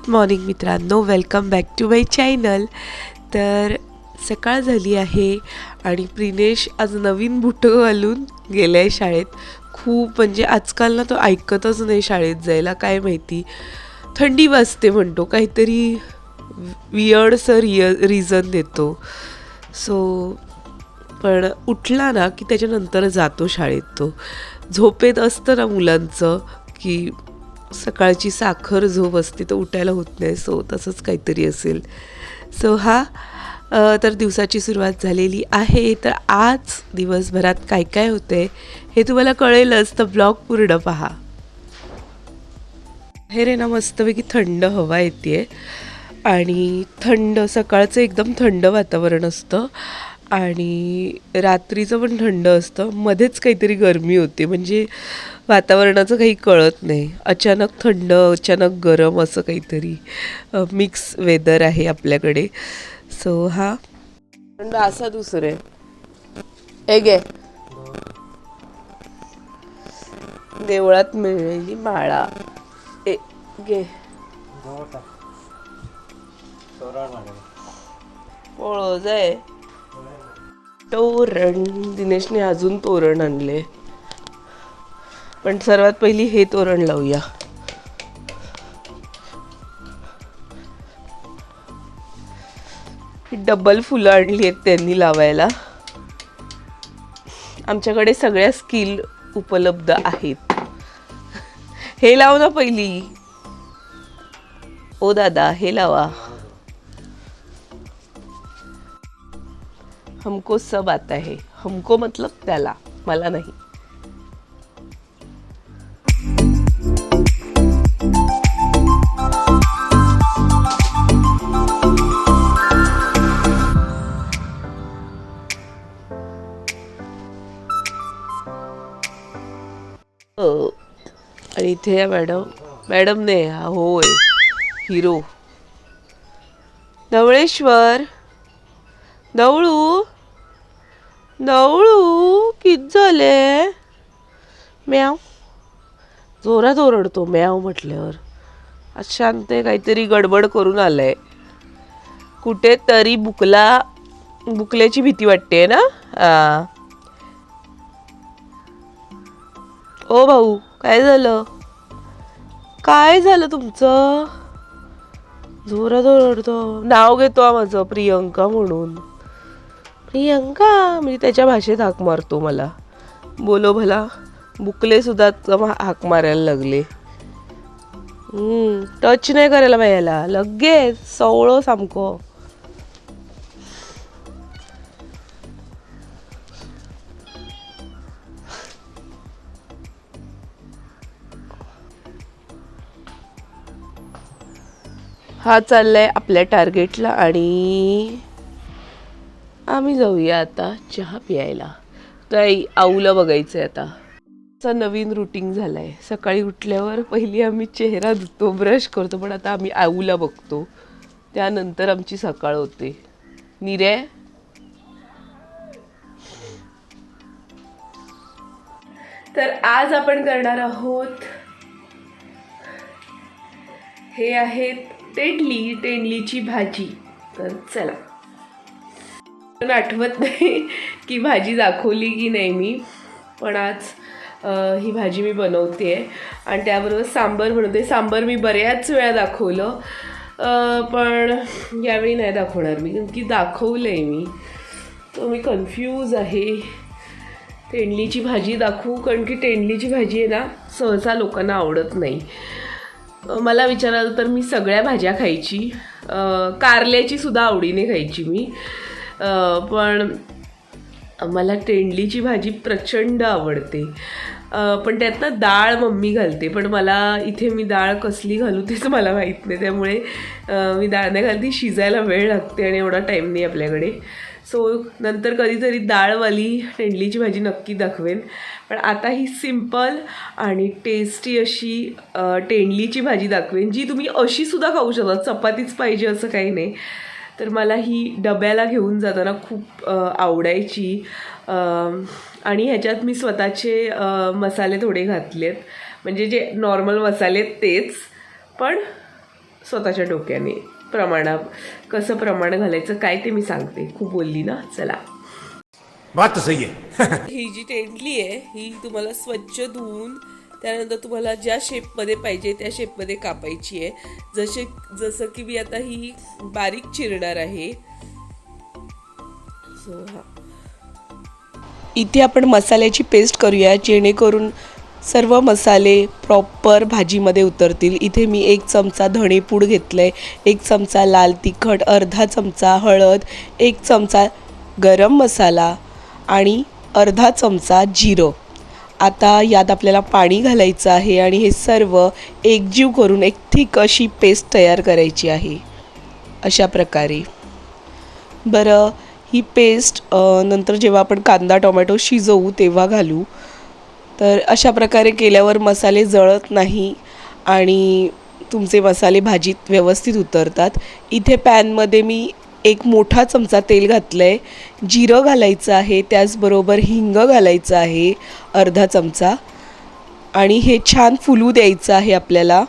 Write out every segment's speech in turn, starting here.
Good morning मित्रांनो. Welcome back to my channel तर सकाळ झाली आहे आणि प्रिनेश आज नवीन बुटं घालून गेलं आहे शाळेत. खूप म्हणजे आजकाल ना तो ऐकतच नाही शाळेत जायला काय माहिती. थंडी वाजते म्हणतो काहीतरी वियर्डसं रिय रिझन देतो. सो पण उठला ना की त्याच्यानंतर जातो शाळेत तो. झोपेत असतं ना मुलांचं की सकाळची साखर झोप असते तर उठायला होत नाही. सो तसंच काहीतरी असेल. सो हा तर दिवसाची सुरुवात झालेली आहे. तर आज दिवसभरात काय काय होते हे तुम्हाला कळेलच. तर ब्लॉग पूर्ण पहा. हे रे ना मस्तपैकी थंड हवा येते आणि थंड सकाळचं एकदम थंड वातावरण असतं. आणि रात्रीचं पण थंड असतं. मध्येच काहीतरी गरमी होते. म्हणजे वातावरणाचं काही कळत नाही. अचानक थंड अचानक गरम असं काहीतरी मिक्स वेदर आहे आपल्याकडे. सो हा. थंड असा दुसरे हे गे देवळात मिळलेली माळा. ए गे पळो जाय तोरण. दिनेशने अजून तोरण आणले पण सर्वात पहिली हे तोरण लावूया. डबल फुलं आणली आहेत त्यांनी लावायला. आमच्याकडे सगळ्या स्किल उपलब्ध आहेत. हे लाव ना पहिली. ओ दादा हे लावा. हमको सब आता है. हमको मतलब त्याला मला नाही. इथे या मॅडम मॅडम ने हा होय हिरो. नवळेश्वर. नवळू नवळू कित झाले? म्याव. जोरात ओरडतो म्याव म्हटल्यावर. आज शांत आहे, काहीतरी गडबड करून आलंय. कुठेतरी बुकला बुकल्याची भीती वाटते ना? आ, ओ भाऊ काय झालं? काय झालं तुमचं? जोरात ओरडतो. नाव घेतो माझं प्रियंका म्हणून. प्रियंका म्हणजे त्याच्या भाषेत हाक मारतो मला. बोलो भला बुकले सुद्धा हाक मारायला लागले. टच नाही करायला पाहिजे लगेच सवळं सामको. हा चाललाय आपल्या टार्गेटला आणि आम्ही जाऊया आता चहा प्यायला. ताई आऊला बघायचं आहे आता. चा नवीन रुटीन झालाय. सकाळी उठल्यावर पहिली आम्ही चेहरा धुतो ब्रश करतो पण आता आम्ही आऊला बघतो. त्यानंतर आमची सकाळ होते. निरे तर आज आपण करणार आहोत हे आहेत टेंडली टेंडलीची भाजी. तर चला. पण आठवत नाही की भाजी दाखवली की नाही मी. पण आज ही भाजी मी बनवते आहे आणि त्याबरोबर सांबर बनवते. सांबर मी बऱ्याच वेळा दाखवलं. पण यावेळी नाही दाखवणार मी. कारण की दाखवलं आहे मी. तर मी कन्फ्यूज आहे. तेंडलीची भाजी दाखवू. कारण की तेंडलीची भाजी आहे ना सहसा लोकांना आवडत नाही. मला विचाराल तर मी सगळ्या भाज्या खायची. कारल्याची सुद्धा आवडीने खायची मी. पण मला तेंडलीची भाजी प्रचंड आवडते. पण त्यात ना डाळ मम्मी घालते पण मला इथे मी डाळ कसली घालू तेच मला माहीत नाही. त्यामुळे मी डाळ नाही घालते शिजायला वेळ लागते आणि एवढा टाईम नाही आपल्याकडे. सो नंतर कधीतरी डाळवाली तेंडलीची भाजी नक्की दाखवेन. पण आता ही सिंपल आणि टेस्टी अशी टेंडलीची तेंडलीची भाजी दाखवेन जी तुम्ही अशीसुद्धा खाऊ शकता. चपातीच पाहिजे असं काही नाही. तर मला ही डब्याला घेऊन जाताना खूप आवडायची. आणि ह्याच्यात मी स्वतःचे मसाले थोडे घातलेत. म्हणजे जे नॉर्मल मसाले आहेत तेच. पण स्वतःच्या डोक्याने. प्रमाणा कसं प्रमाण घालायचं काय ते मी सांगते. खूप बोलली ना? चला. बात तो सही है ही जी टेंडली आहे ही तुम्हाला स्वच्छ धुवून त्यानंतर तुम्हाला ज्या शेपमध्ये पाहिजे त्या शेपमध्ये कापायची आहे. जसे जसं की मी आता ही बारीक चिरणार आहे. सो हा. इथे आपण मसाल्याची पेस्ट करूया जेणेकरून सर्व मसाले प्रॉपर भाजीमध्ये उतरतील. इथे मी एक चमचा धणेपूड घेतलं आहे एक चमचा लाल तिखट अर्धा चमचा हळद एक चमचा गरम मसाला आणि अर्धा चमचा जिरं. आता यात आपल्याला पाणी घालायचं आहे आणि हे सर्व एकजीव करून एक थिक अशी पेस्ट तयार करायची आहे. अशा प्रकारे. बरं ही पेस्ट नंतर जेव्हा आपण कांदा टोमॅटो शिजवू तेव्हा घालू. तर अशा प्रकारे केल्यावर मसाले जळत नाही आणि तुमचे मसाले भाजीत व्यवस्थित उतरतात. इथे पॅनमध्ये मी एक मोठा चमचा तेल घातलं आहे जिरं घालायचं आहे त्याचबरोबर हिंग घालायचं आहे अर्धा चमचा. आणि हे छान फुलू द्यायचं आहे आपल्याला.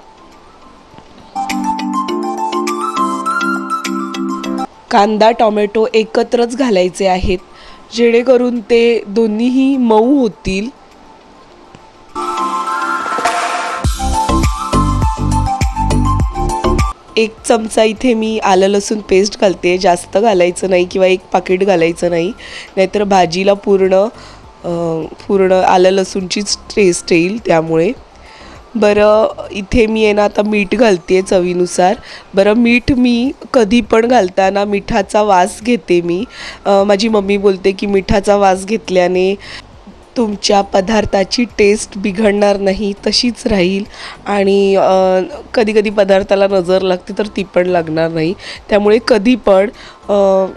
कांदा टोमॅटो एकत्रच घालायचे आहेत. जेणेकरून ते दोन्हीही मऊ होतील. एक चमचा इथे मी आलं लसूण पेस्ट घालते. जास्त घालायचं नाही किंवा एक पाकिट घालायचं नाही. नाहीतर भाजीला पूर्ण पूर्ण आलं लसूणचीच टेस्ट येईल त्यामुळे. बरं इथे मी आहे ना आता मीठ घालते आहे चवीनुसार. बरं मीठ मी कधी पण घालताना मिठाचा वास घेते मी. माझी मम्मी बोलते की मिठाचा वास घेतल्याने तुमच्या पदार्थाची टेस्ट बिघडणार नाही तशीच राहील. आणि कधी कधी पदार्थाला नजर लागते तर ती पण लागणार नाही. त्यामुळे कधी पण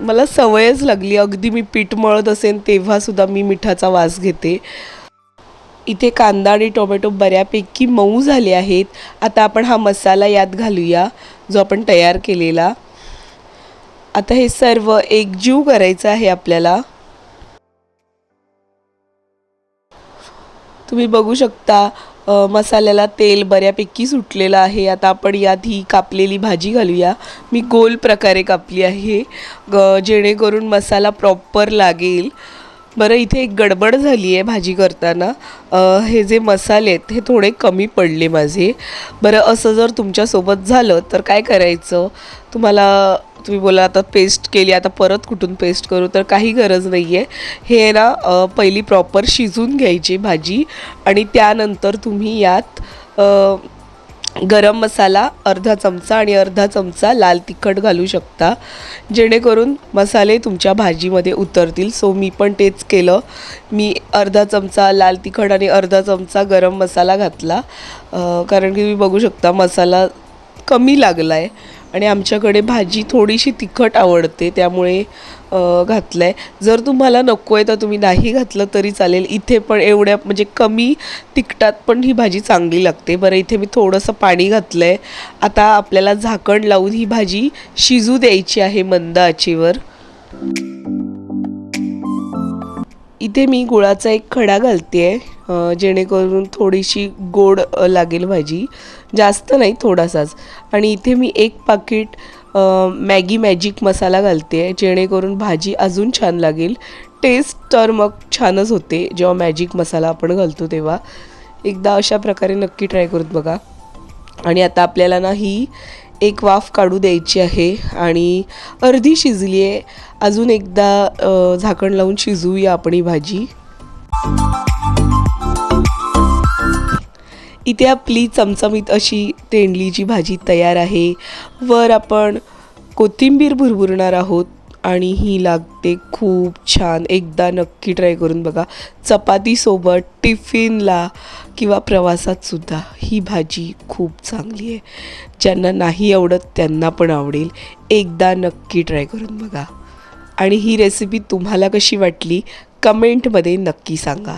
मला सवयच लागली. अगदी मी पीठ मळत असेल तेव्हासुद्धा मी मिठाचा वास घेते. इथे कांदा आणि टोमॅटो बऱ्यापैकी मऊ झाले आहेत. आता आपण हा मसाला यात घालूया जो आपण तयार केलेला. आता हे सर्व एकजीव करायचं आहे आपल्याला. तुम्ही बघू शकता मसाल्याला तेल बऱ्यापैकी सुटलेलं आहे. आता आपण यात ही कापलेली भाजी घालूया. मी गोल प्रकारे कापली आहे. ग जेणेकरून मसाला प्रॉपर लागेल. बरं इथे एक गडबड झाली आहे भाजी करताना. हे जे मसाले आहेत हे थोडे कमी पडले माझे. बरं असं जर तुमच्यासोबत झालं तर काय करायचं? तुम्हाला तुम्ही बोला आता पेस्ट केली आता परत कुठून पेस्ट करू? तर काही गरज नाही आहे हे ना पहिली प्रॉपर शिजून घ्यायची भाजी आणि त्यानंतर तुम्ही यात गरम मसाला अर्धा चमचा आणि अर्धा चमचा लाल तिखट घालू शकता. जेणेकरून मसाले तुमच्या भाजीमध्ये उतरतील. सो मी पण तेच केलं. मी अर्धा चमचा लाल तिखट आणि अर्धा चमचा गरम मसाला घातला. कारण की तुम्ही बघू शकता मसाला कमी लागला आहे आणि आमच्याकडे भाजी थोडीशी तिखट आवडते त्यामुळे घातलं आहे जर तुम्हाला नको आहे तर तुम्ही नाही घातलं तरी चालेल. इथे पण एवढ्या म्हणजे कमी तिखटात पण ही भाजी चांगली लागते. बरं इथे मी थोडंसं पाणी घातलं आहे आता आपल्याला झाकण लावून ही भाजी शिजू द्यायची आहे मंद आचेवर. इथे मी गुळाचा एक खडा घालते आहे जेणेकरून थोडीशी गोड लागेल भाजी. जास्त नाही थोडासाच. आणि इथे मी एक पाकिट मॅगी मॅजिक मसाला घालते आहे जेणेकरून भाजी अजून छान लागेल. टेस्ट तर मग छानच होते जेव्हा मॅजिक मसाला आपण घालतो तेव्हा. एकदा अशा प्रकारे नक्की ट्राय करून बघा. आणि आता आपल्याला ना ही एक वाफ काढू द्यायची आहे आणि अर्धी शिजली आहे अजून एकदा झाकण लावून शिजवूया आपण ही भाजी. इथे आपली चमचमीत अशी तेंडलीची भाजी तयार आहे. वर आपण कोथिंबीर भुरभुरणार आहोत आणि ही लागते खूप छान. एकदा नक्की ट्राय करून बघा. चपातीसोबत टिफिनला किंवा प्रवासातसुद्धा ही भाजी खूप चांगली आहे. ज्यांना नाही आवडत त्यांना पण आवडेल. एकदा नक्की ट्राय करून बघा. आणि ही रेसिपी तुम्हाला कशी वाटली? कमेंटमध्ये नक्की सांगा.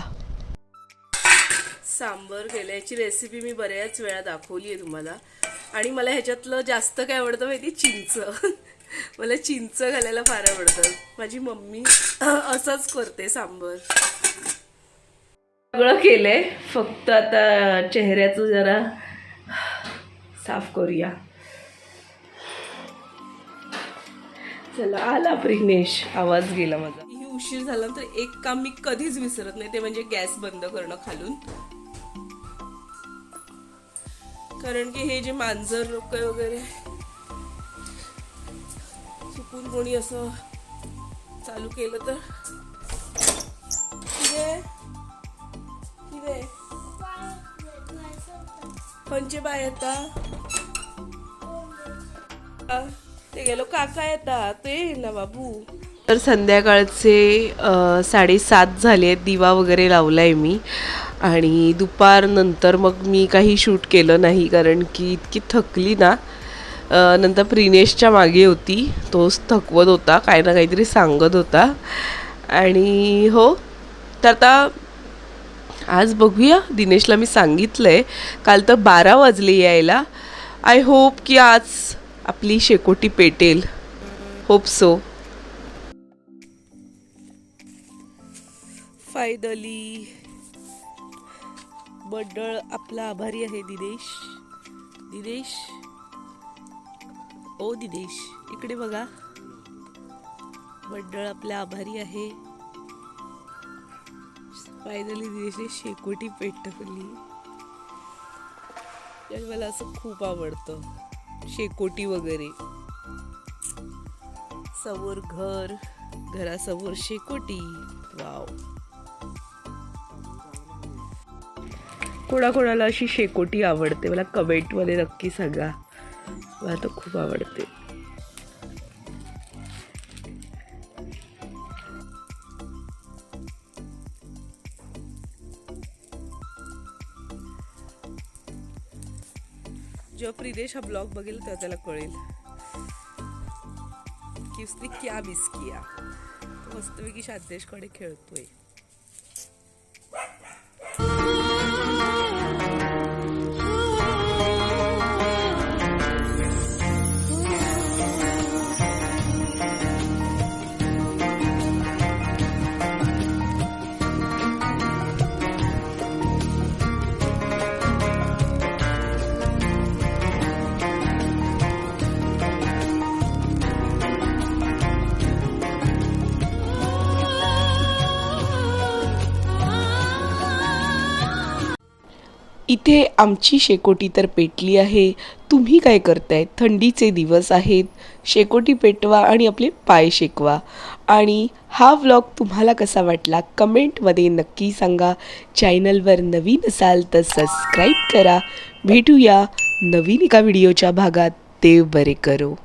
सांबर केलं याची रेसिपी मी बऱ्याच वेळा दाखवली आहे तुम्हाला. आणि मला ह्याच्यातलं जास्त काय आवडतं माहिती चिंच. मला चिंच घालायला फार आवडतं. माझी मम्मी असंच करते सांबर. सगळं केलंय. फक्त आता चेहऱ्याचं जरा साफ करूया. चला आला प्रिनेश आवाज गेला माझा. उशीर झाला तर एक काम मी कधीच विसरत नाही ते म्हणजे गॅस बंद करणं खालून. कारण की हे जे मांजर लोक वगैरे चुकून कोणी असं चालू केलं तर? किरे बाय येता ते गेलो काका येतात ते ना बाबू. तर संध्याकाळचे साडेसात झाले आहेत दिवा वगैरे लावलाय मी. आणि दुपारनंतर मग मी काही शूट केलं नाही कारण की इतकी थकली ना. नंतर प्रिनेशच्या मागे होती तोच थकवत होता काही ना काहीतरी सांगत होता. आणि हो तर आता आज बघूया. दिनेशला मी सांगितलं आहे काल तर बारा वाजले यायला. आय होप की आज आपली शेकोटी पेटेल. होप सो फायनली बड्डळ आपला आभारी आहे दिनेश. दिनेश. ओ दिनेश इकडे बघा. बड्डळ आपला आभारी आहे. फायनली दिनेशने शेकोटी पेटवली आणि मला असं खूप आवडतं. शेकोटी वगैरे. समोर घर घरासमोर शेकोटी. वाव. कोणाकोणाला अशी शेकोटी आवडते. मला कमेंटमध्ये नक्की सांगा. मला तर खूप आवडते. जेव्हा प्रिदेश हा ब्लॉग बघेल तेव्हा त्याला कळेल. की उसने क्या मिस किया. तो मस्तपैकी शांतेशकडे खेळतोय. इथे आमची शेकोटी तर पेटली आहे. तुम्ही काय करताय? थंडीचे दिवस आहेत. शेकोटी पेटवा आणि आपले पाय शेकवा. आणि हा व्लॉग तुम्हाला कसा वाटला? कमेंटमध्ये नक्की सांगा. चॅनलवर नवीन असाल तर सबस्क्राईब करा. भेटूया नवीन एका व्हिडिओच्या भागात. देव बरे करो.